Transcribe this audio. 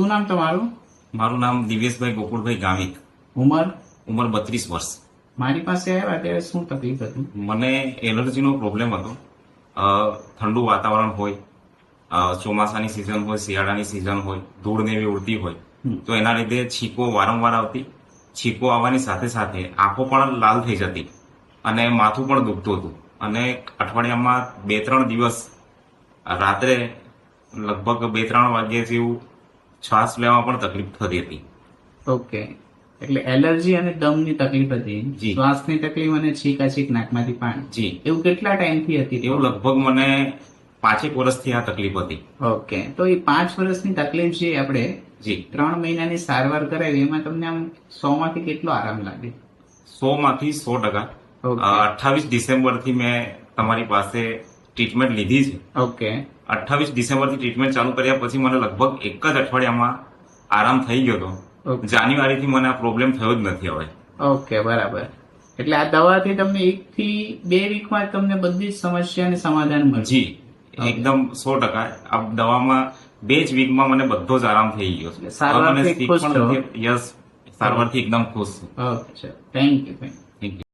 શું નામ તમારું? મારું નામ દિવ્યેશભાઈ ગોકુળભાઈ ગામિત. ઉંમર? ઉંમર બત્રીસ વર્ષ. મારી પાસે આવ્યા ત્યારે શું તકલીફ હતી? મને એલર્જીનો પ્રોબ્લેમ હતો. ઠંડુ વાતાવરણ હોય ચોમાસાની સિઝન હોય શિયાળાની સિઝન હોય ધૂળ ને એવી ઉડતી હોય તો એના લીધે છીકો વારંવાર આવતી. છીકો આવવાની સાથે સાથે આંખો પણ લાલ થઈ જતી અને માથું પણ દુખતું હતું. અને અઠવાડિયામાં બે ત્રણ દિવસ રાત્રે લગભગ બે ત્રણ વાગ્યા જેવું શ્વાસ લેવામાં પણ તકલીફ થતી હતી. ઓકે. એટલે એલર્જી અને દમની તકલીફ હતી. જી. શ્વાસની તકલીફ અને છીકા છીક નાકમાંથી પાણી. જી. એવું કેટલા ટાઈમથી હતી એવું લગભગ મને પાંચેક વર્ષથી આ તકલીફ હતી. ઓકે. તો એ પાંચ વર્ષની તકલીફ છે આપણે જી. ત્રણ મહિનાની સારવાર કરાવી એમાં તમને આમ સો માંથી કેટલો આરામ લાગે? સો માંથી સો ટકા. અઠાવીસ ડિસેમ્બરથી મેં તમારી પાસે ટ્રીટમેન્ટ લીધી છે. ઓકે. અઠ્ઠાવીસ ડિસેમ્બરથી ટ્રીટમેન્ટ ચાલુ કર્યા પછી મને લગભગ એક જ અઠવાડિયામાં આરામ થઈ ગયો હતો. જાન્યુઆરીથી જાન્યુઆરી થી મને આ પ્રોબ્લેમ થયો જ નથી હવે. ઓકે બરાબર. એટલે આ દવાથી તમને એક થી બે વીકમાં તમને બધી જ સમસ્યાને સમાધાન મળશે જી એકદમ સો ટકા. આ દવામાં બે જ વીકમાં મને બધો જ આરામ થઈ ગયો છે. સારવારથી યસ સારવારથી એકદમ ખુશ છું. Okay thank you thank you